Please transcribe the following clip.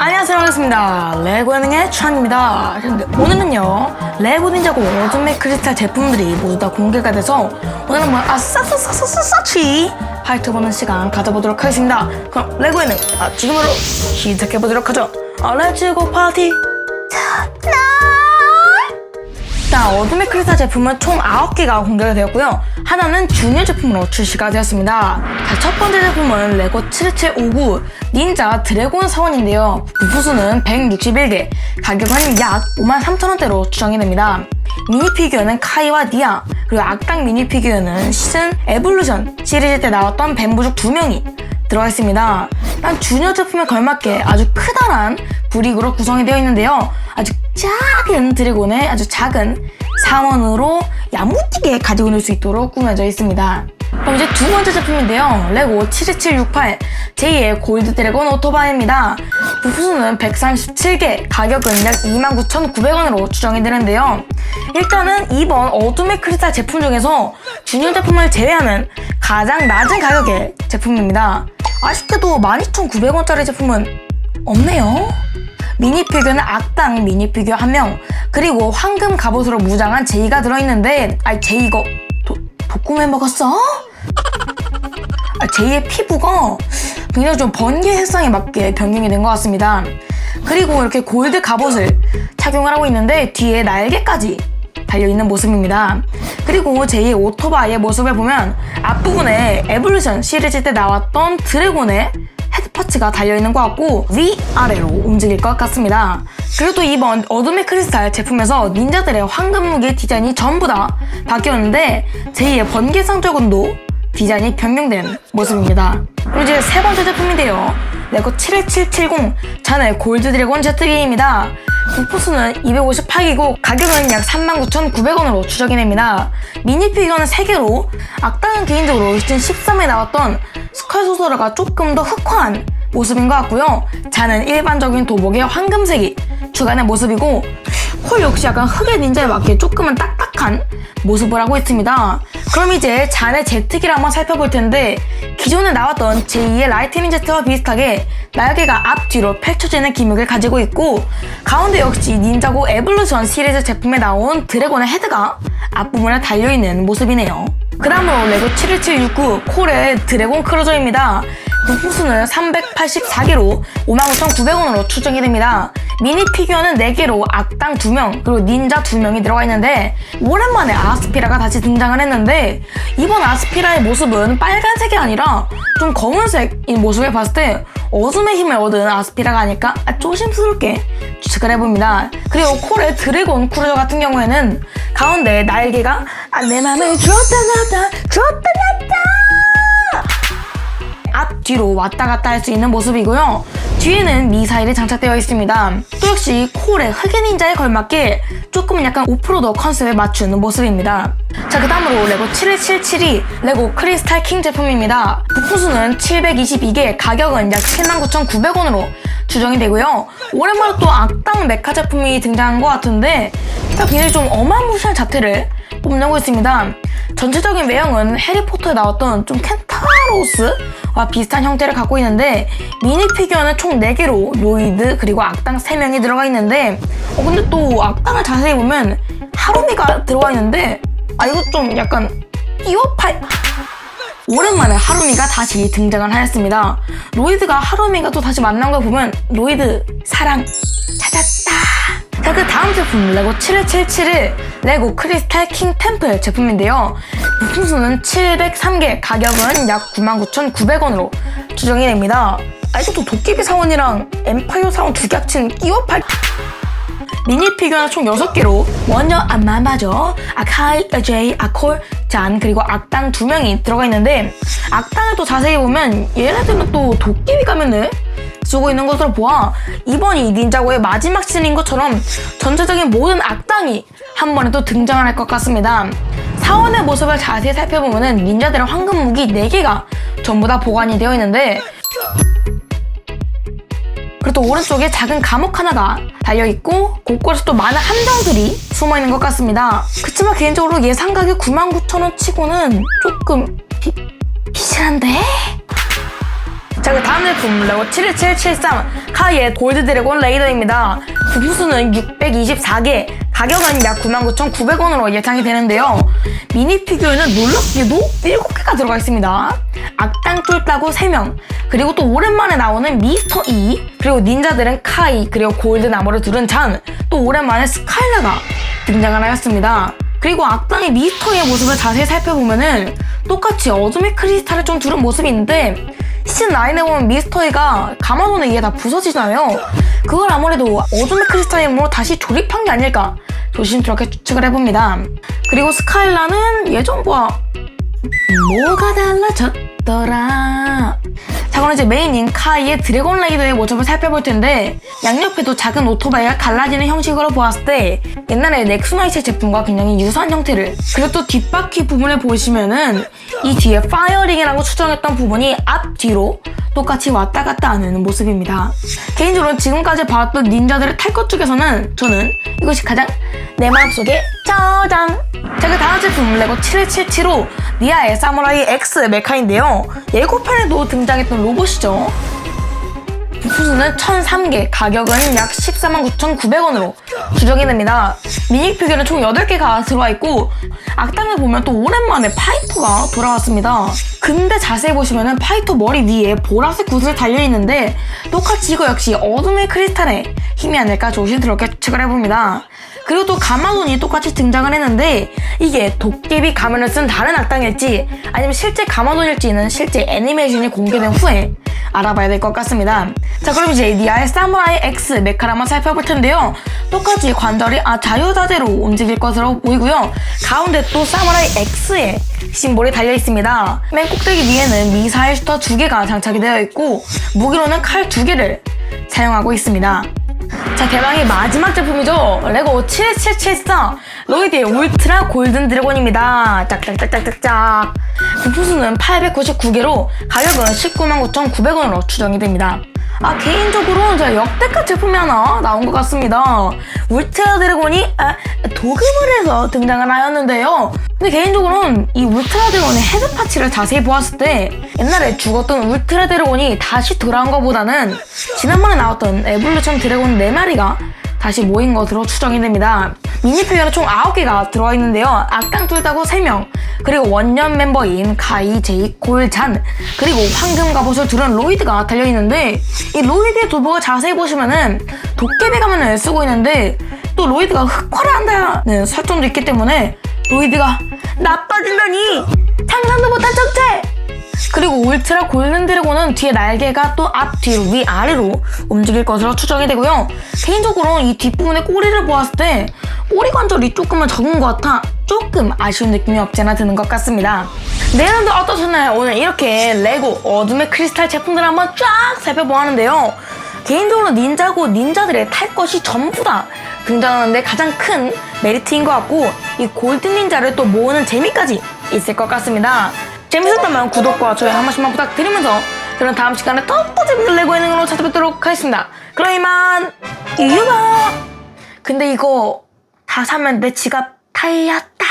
안녕하세요 반갑습니다. 레고 예능의 추한입니다. 오늘은요 레고 닌자고 어둠의 크리스탈 제품들이 모두 다 공개가 돼서 오늘 한번 아싸싸싸싸싸싸치 파이트보는 시간 가져보도록 하겠습니다. 그럼 레고 예능 아, 지금으로 시작해보도록 하죠. 아, 렛츠고 파티 자, 어둠의 크리스탈 제품은 총 9개가 공개가 되었고요. 하나는 주니어 제품으로 출시가 되었습니다. 자, 첫 번째 제품은 레고 7759 닌자 드래곤 사원인데요. 부수는 161개, 가격은 약 53,000원대로 추정이 됩니다. 미니 피규어는 카이와 니아, 그리고 악당 미니 피규어는 시즌 에볼루션 시리즈 때 나왔던 뱀부족 2명이 들어가 있습니다. 일단 주니어 제품에 걸맞게 아주 크다란 브릭으로 구성이 되어 있는데요. 아주 작은 드래곤의 아주 작은 사원으로 야무지게 가지고 놀 수 있도록 꾸며져 있습니다. 그럼 이제 두 번째 제품인데요. 레고 72768 제2의 골드 드래곤 오토바이입니다. 부수는 137개, 가격은 약 29,900원으로 추정이 되는데요. 일단은 이번 어둠의 크리스탈 제품 중에서 주니어 제품을 제외하는 가장 낮은 가격의 제품입니다. 아쉽게도 12,900원짜리 제품은 없네요. 미니 피규어는 악당 미니 피규어 한 명, 그리고 황금 갑옷으로 무장한 제이가 들어있는데, 아이 제이 이거 도, 복구해 먹었어? 아, 제이의 피부가 굉장히 좀 번개 색상에 맞게 변경이 된 것 같습니다. 그리고 이렇게 골드 갑옷을 착용을 하고 있는데 뒤에 날개까지 달려있는 모습입니다. 그리고 제이의 오토바이의 모습을 보면 앞부분에 에볼루션 시리즈 때 나왔던 드래곤의 헤드파츠가 달려있는 것 같고 위아래로 움직일 것 같습니다. 그리고 또 이번 어둠의 크리스탈 제품에서 닌자들의 황금 무기 디자인이 전부 다 바뀌었는데 제2의 번개상 적은도 디자인이 변경된 모습입니다. 그리고 이제 세 번째 제품인데요. 레고 71770 자넬 골드 드래곤 제트기입니다. 부포수는 258기고 가격은 약 39,900원으로 추정이 됩니다. 미니 피규어는 3개로 악당은 개인적으로 시즌 13에 나왔던 스컬 소설가 조금 더 흑화한 모습인 것 같고요. 자는 일반적인 도복의 황금색이 주간의 모습이고 콜 역시 약간 흑의 닌자에 맞게 조금은 딱딱 한 모습을 하고 있습니다. 그럼 이제 잔의 제트기를 한번 살펴볼 텐데 기존에 나왔던 제2의 라이트닝 제트와 비슷하게 날개가 앞뒤로 펼쳐지는 기믹을 가지고 있고 가운데 역시 닌자고 에볼루션 시리즈 제품에 나온 드래곤의 헤드가 앞부분에 달려있는 모습이네요. 그 다음으로 레고 71769 콜의 드래곤 크루저입니다. 부품수는 384개로 59,900원으로 추정이 됩니다. 미니 피규어는 4개로 악당 2명, 그리고 닌자 2명이 들어가 있는데, 오랜만에 아스피라가 다시 등장을 했는데, 이번 아스피라의 모습은 빨간색이 아니라 좀 검은색인 모습을 봤을 때, 어둠의 힘을 얻은 아스피라가 아닐까? 아, 조심스럽게 추측을 해봅니다. 그리고 콜의 드래곤 크루저 같은 경우에는 가운데 날개가 아, 내 맘을 줬다 놨다 줬다 놨다 앞 뒤로 왔다 갔다 할 수 있는 모습이고요. 뒤에는 미사일이 장착되어 있습니다. 또 역시 콜의 흑인 닌자에 걸맞게 조금 약간 오프로더 컨셉에 맞추는 모습입니다. 자, 그 다음으로 레고 7177이 레고 크리스탈 킹 제품입니다. 부품 수는 722개, 가격은 약 79,900원으로 추정이 되고요. 오랜만에 또 악당 메카 제품이 등장한 것 같은데 굉장히 좀 어마무시한 자태를 뽐내고 있습니다. 전체적인 외형은 해리포터에 나왔던 좀 켄타로스와 비슷한 형태를 갖고 있는데 미니 피규어는 총 4개로 로이드 그리고 악당 3명이 들어가 있는데 어 근데 또 악당을 자세히 보면 하루미가 들어가 있는데 아 이거 좀 약간 이어팔 오랜만에 하루미가 다시 등장을 하였습니다. 로이드가 하루미가 또 다시 만난 걸 보면 로이드 사랑. 자, 그 다음 제품 레고 7177을 레고 크리스탈 킹 템플 제품인데요. 부품수는 703개, 가격은 약 99,900원으로 추정이 됩니다. 아, 이것도 도깨비 사원이랑 엠파이어 사원 두 개 합친 끼워 팔 미니 피규어는 총 6개로 먼저 안마마저 아카이, 제이, 아콜, 잔 그리고 악당 두 명이 들어가 있는데 악당을 또 자세히 보면 얘네들은 또 도깨비 가면을 쓰고 있는 것으로 보아 이번 이 닌자고의 마지막 씬인 것처럼 전체적인 모든 악당이 한 번에 또 등장을 할것 같습니다. 사원의 모습을 자세히 살펴보면 닌자들의 황금 무기 4개가 전부 다 보관이 되어 있는데 그리고 또 오른쪽에 작은 감옥 하나가 달려있고 곳곳에 또 많은 함정들이 숨어있는 것 같습니다. 그치만 개인적으로 예상 가격 99,000원 치고는 조금 비, 비싼데? 자 자, 그 다음 제품 레고 71773 카이의 골드 드래곤 레이더입니다. 부품수는 624개, 가격은 약 99,900원으로 예상이 되는데요. 미니 피규어는 놀랍게도 7개가 들어가 있습니다. 악당 쫄따구 3명, 그리고 또 오랜만에 나오는 미스터 E, 그리고 닌자들은 카이, 그리고 골드 나무를 두른 잔, 또 오랜만에 스카일라가 등장을 하였습니다. 그리고 악당의 미스터의 모습을 자세히 살펴보면은 똑같이 어둠의 크리스탈을 좀 두른 모습이 있는데 시즌 9에 보면 미스터이가 가마돈에 이게 다 부서지잖아요. 그걸 아무래도 어둠의 크리스탈임으로 다시 조립한 게 아닐까 조심스럽게 추측을 해봅니다. 그리고 스카일라는 예전과 뭐가 달라졌더라. 자, 그럼 이제 메인인 카이의 드래곤 레이더의 모습을 살펴볼 텐데 양옆에도 작은 오토바이가 갈라지는 형식으로 보았을 때 옛날에 넥스나이트 제품과 굉장히 유사한 형태를 그리고 또 뒷바퀴 부분을 보시면은 이 뒤에 파이어링이라고 추정했던 부분이 앞 뒤로 똑같이 왔다 갔다 하는 모습입니다. 개인적으로 지금까지 봐왔던 닌자들을 탈것 중에서는 저는 이것이 가장 내 마음속에 저장! 자, 그 다음 제품 레고 7177호 니아의 사무라이 X 메카인데요. 예고편에도 등장했던 로봇이죠. 부품수는 1003개, 가격은 약 149,900원으로 추정이 됩니다. 미니 피규어는 총 8개가 들어와 있고 악당을 보면 또 오랜만에 파이터가 돌아왔습니다. 근데 자세히 보시면 파이터 머리 위에 보라색 구슬이 달려있는데 똑같이 이거 역시 어둠의 크리스탈의 힘이 아닐까 조심스럽게 추측을 해봅니다. 그리고 또 가마돈이 똑같이 등장을 했는데 이게 도깨비 가면을 쓴 다른 악당일지 아니면 실제 가마돈일지는 실제 애니메이션이 공개된 후에 알아봐야 될 것 같습니다. 자 그럼 이제 니아의 사무라이 X 메카를 한번 살펴볼 텐데요. 똑같이 관절이 아 자유자재로 움직일 것으로 보이고요. 가운데 또 사무라이 X의 심볼이 달려 있습니다. 맨 꼭대기 위에는 미사일 슈터 두 개가 장착이 되어 있고 무기로는 칼두 개를 사용하고 있습니다. 자 대망의 마지막 제품이죠? 레고 7774 로이드의 울트라 골든 드래곤입니다. 짝짝짝짝짝짝. 부품수는 899개로 가격은 199,900원으로 추정이 됩니다 아 개인적으로 제 역대급 제품이 하나 나온 것 같습니다. 울트라 드래곤이 아, 도금을 해서 등장을 하였는데요. 근데 개인적으로는 이 울트라 드래곤의 헤드 파츠를 자세히 보았을 때 옛날에 죽었던 울트라 드래곤이 다시 돌아온 것보다는 지난번에 나왔던 에볼루션 드래곤 4마리가 다시 모인 것으로 추정이 됩니다. 미니 피규어는 총 9개가 들어와 있는데요. 악당 뚫다고 3명, 그리고 원년 멤버인 가이, 제이, 골, 잔, 그리고 황금 갑옷을 두른 로이드가 달려있는데 이 로이드의 도복을 자세히 보시면은 도깨비 가면을 쓰고 있는데 또 로이드가 흑화를 한다는 설정도 있기 때문에 로이드가 나빠진다니 상상도 못한 정체! 그리고 울트라 골든 드래곤은 뒤에 날개가 또 앞, 뒤로, 위, 아래로 움직일 것으로 추정이 되고요. 개인적으로 이 뒷부분의 꼬리를 보았을 때 꼬리 관절이 조금은 적은 것 같아 조금 아쉬운 느낌이 없지 않아 드는 것 같습니다. 네, 여러분들 어떠셨나요? 오늘 이렇게 레고 어둠의 크리스탈 제품들을 한번 쫙 살펴보았는데요. 개인적으로 닌자고 닌자들의 탈 것이 전부 다 등장하는데 가장 큰 메리트인 것 같고 이 골든 닌자를 또 모으는 재미까지 있을 것 같습니다. 재밌었다면 구독과 좋아요 한 번씩만 부탁드리면서 저는 다음 시간에 더또 재밌는 레고 예능으로 찾아뵙도록 하겠습니다. 그럼 이만 유바 근데 이거 다 사면 내 지갑 탈렸다.